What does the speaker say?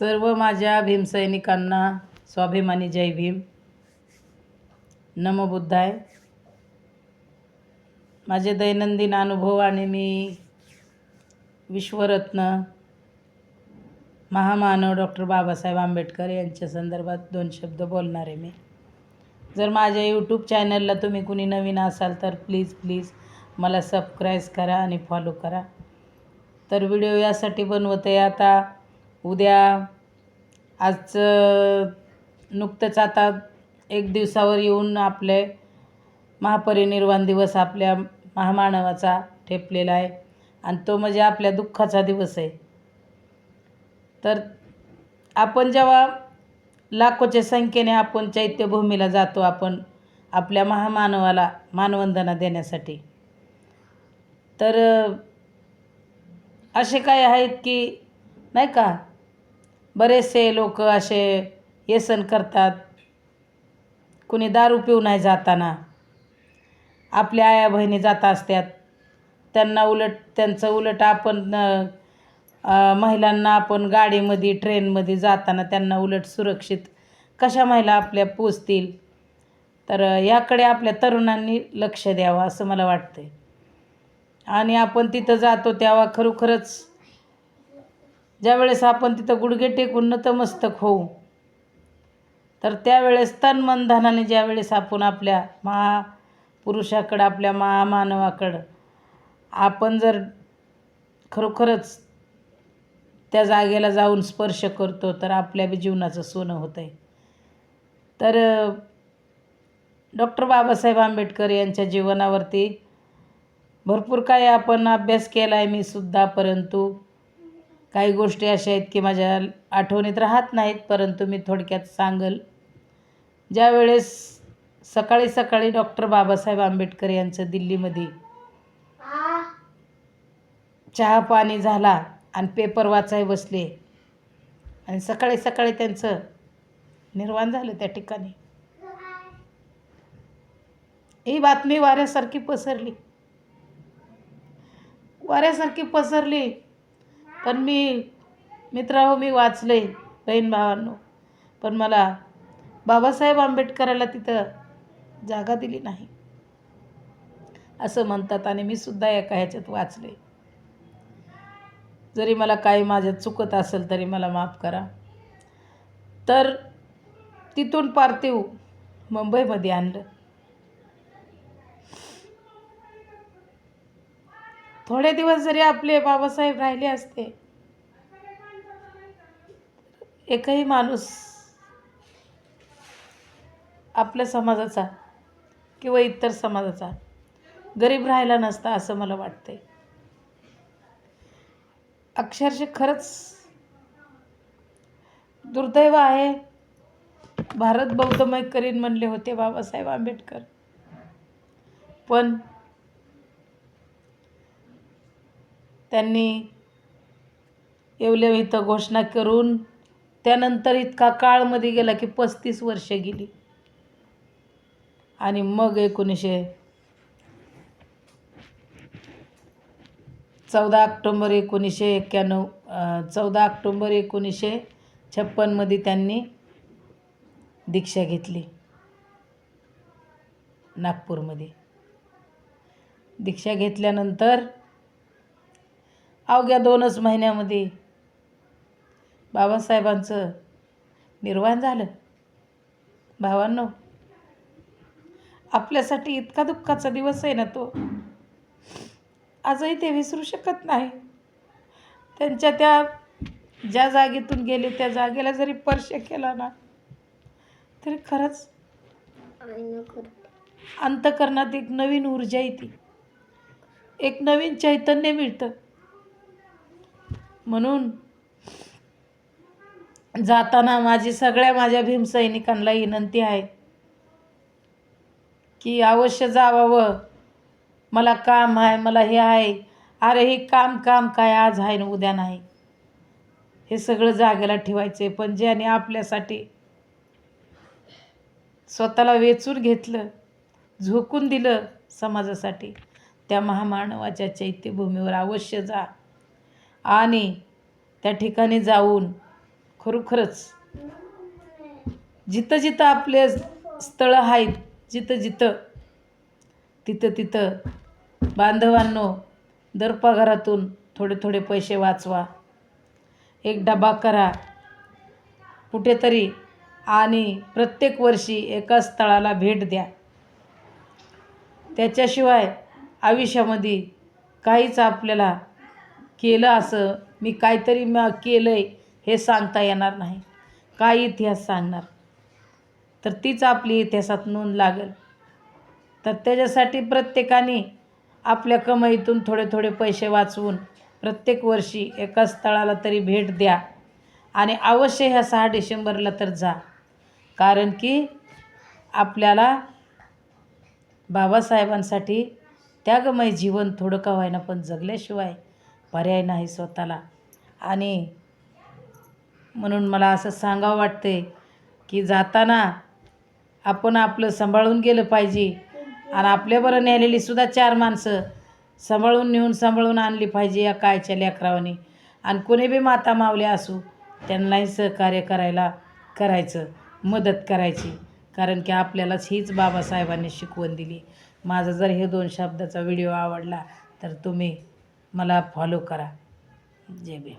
सर्व माझ्या भीमसैनिकांना स्वाभिमानी जय भीम. नमो बुद्धाय. माझे दैनंदिन अनुभव आणि मी विश्वरत्न महामानव डॉक्टर बाबासाहेब आंबेडकर यांच्या संदर्भात दोन शब्द बोलणार आहे मी. जर माझ्या यूट्यूब चॅनलला तुम्ही कुणी नवीन असाल तर प्लीज प्लीज मला सबस्क्राईब करा आणि फॉलो करा. तर व्हिडिओ यासाठी बनवते आता उद्या आजचं नुकतंच आता एक दिवसावर येऊन आपले महापरिनिर्वाण दिवस आपल्या महामानवाचा ठेपलेला आहे. आणि तो म्हणजे आपल्या दुःखाचा दिवस आहे. तर आपण जेव्हा लाखोच्या संख्येने आपण चैत्यभूमीला जातो आपण आपल्या महामानवाला मानवंदना देण्यासाठी तर असे काय आहेत की नाही का? बरेचसे लोक असे व्यसन करतात. कुणी दारू पिऊ नाही जाताना. आपल्या आया बहिणी जात असतात त्यांना उलट त्यांचं उलट आपण महिलांना आपण गाडीमध्ये ट्रेनमध्ये जाताना त्यांना उलट सुरक्षित कशा महिला आपल्या पोचतील तर याकडे आपल्या तरुणांनी लक्ष द्यावं असं मला वाटतं आणि आपण तिथं जातो तेव्हा खरोखरच ज्यावेळेस आपण तिथं गुडघे टेकून नतमस्तक होऊ तर त्यावेळेस तन मन धनाने ज्यावेळेस आपण आपल्या महापुरुषाकडं आपल्या महामानवाकडं आपण जर खरोखरच त्या जागेला जाऊन स्पर्श करतो तर आपल्या बी जीवनाचं सोनं होतं आहे तर डॉक्टर बाबासाहेब आंबेडकर यांच्या जीवनावरती भरपूर काही आपण अभ्यास केला आहे मी सुद्धा परंतु काही गोष्टी अशा आहेत की माझ्या आठवणीत राहत नाहीत परंतु मी थोडक्यात सांगल. ज्यावेळेस सकाळी सकाळी डॉक्टर बाबासाहेब आंबेडकर यांचं दिल्लीमध्ये चहा पाणी झाला आणि पेपर वाचाय बसले आणि सकाळी सकाळी त्यांचं निर्वाण झालं त्या ठिकाणी. ही बातमी वाऱ्यासारखी पसरली. वाऱ्यासारखी पसरली. पण मी मित्राहो मी वाचले बहीण भावांनो पण मला बाबासाहेब आंबेडकराला तिथं जागा दिली नाही. असं म्हणतात आणि मी सुद्धा एका ह्याच्यात वाचले जरी मला काही माझ्यात चुकत असेल तरी मला माफ करा. तर तिथून पार्थिव मुंबईमध्ये आणलं. थोडे दिवस जरी आपले बाबासाहेब राहिले असते एकही माणूस आपल्या समाजाचा किंवा इतर समाजाचा गरीब राहिला नसता असं मला वाटतंय. अक्षरशः खरंच दुर्दैव आहे. भारत बौद्धमय करीन म्हणले होते बाबासाहेब आंबेडकर. पण त्यांनी येवल्या इथं घोषणा करून त्यानंतर इतका काळमध्ये गेला की पस्तीस वर्षे गेली. आणि मग एकोणीसशे चौदा ऑक्टोंबर एकोणीसशे एक्क्याण्णव चौदा ऑक्टोंबर एकोणीसशे छप्पनमध्ये त्यांनी दीक्षा घेतली. नागपूरमध्ये दीक्षा घेतल्यानंतर अवघ्या दोनच महिन्यामध्ये बाबासाहेबांचं निर्वाण झालं. भावांनो आपल्यासाठी इतका दुःखाचा दिवस आहे ना तो. आजही ते विसरू शकत नाही. त्यांच्या त्या ज्या जागेतून गेले त्या जागेला जरी स्पर्श केला ना तरी खरंच अंतकरणात एक नवीन ऊर्जा येते. एक नवीन चैतन्य मिळतं. म्हणून जाताना माझी सगळ्या माझ्या भीमसैनिकांना विनंती आहे की अवश्य जावावं मला काम आहे मला हे आहे. अरे हे काम काम काय आज आहे ना उद्या नाही. हे सगळं जागेला ठेवायचे पण ज्याने आपल्यासाठी स्वतःला वेचून घेतलं झोकून दिलं समाजासाठी त्या महामानवाच्या चैत्यभूमीवर अवश्य जा. आणि त्या ठिकाणी जाऊन खरोखरच जिथं जिथं आपले स्थळं आहेत जिथं जिथं तिथं तिथं बांधवांनो दर पगारातून थोडे थोडे पैसे वाचवा. एक डबा करा. कुठेतरी आणि प्रत्येक वर्षी एका स्थळाला भेट द्या. त्याच्याशिवाय आयुष्यामध्ये काहीच आपल्याला केलं असं मी काहीतरी म केलं आहे हे सांगता येणार नाही. काय इतिहास सांगणार? तर तीच आपली इतिहासात नोंद लागेल. तर त्याच्यासाठी प्रत्येकाने आपल्या कमाईतून थोडे थोडे पैसे वाचवून प्रत्येक वर्षी एका स्थळाला तरी भेट द्या आणि अवश्य ह्या सहा डिसेंबरला तर जा. कारण की आपल्याला बाबासाहेबांसाठी त्यागमय जीवन थोडं का व्हायना पण जगल्याशिवाय पर्याय नाही स्वतःला. आणि म्हणून मला असं सांगावं वाटते की जाताना आपण आपलं सांभाळून गेलं पाहिजे. आणि आपल्याबरोबर नेलेली सुद्धा चार माणसं सांभाळून नेऊन सांभाळून आणली पाहिजे या कायच्या लेकरावानी. आणि कोणी बी माता मावले असू त्यांनाही सहकार्य करायला करायचं मदत करायची. कारण की आपल्यालाच हीच बाबासाहेबांनी शिकवण दिली. माझा जर हे दोन शब्दाचा व्हिडिओ आवडला तर तुम्ही मला फॉलो करा. जे बी